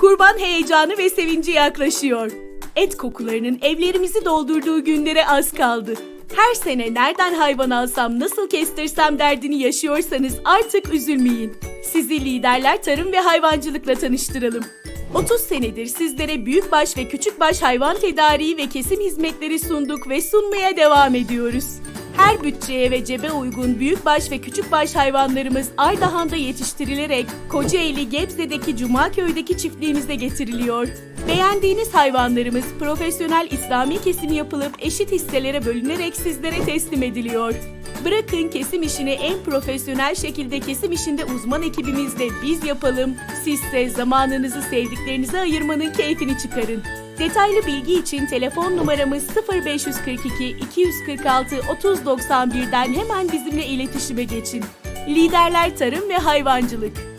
Kurban heyecanı ve sevinci yaklaşıyor. Et kokularının evlerimizi doldurduğu günlere az kaldı. Her sene nereden hayvan alsam, nasıl kestirsem derdini yaşıyorsanız artık üzülmeyin. Sizi liderler tarım ve hayvancılıkla tanıştıralım. 30 senedir sizlere büyükbaş ve küçükbaş hayvan tedariği ve kesim hizmetleri sunduk ve sunmaya devam ediyoruz. Her bütçeye ve cebe uygun büyükbaş ve küçükbaş hayvanlarımız Ardahan'da yetiştirilerek Kocaeli Gebze'deki Cumaköy'deki çiftliğimize getiriliyor. Beğendiğiniz hayvanlarımız profesyonel İslami kesimi yapılıp eşit hisselere bölünerek sizlere teslim ediliyor. Bırakın kesim işini en profesyonel şekilde kesim işinde uzman ekibimizle biz yapalım. Sizse zamanınızı sevdiklerinize ayırmanın keyfini çıkarın. Detaylı bilgi için telefon numaramız 0542 246 3091'den hemen bizimle iletişime geçin. Liderler Tarım ve Hayvancılık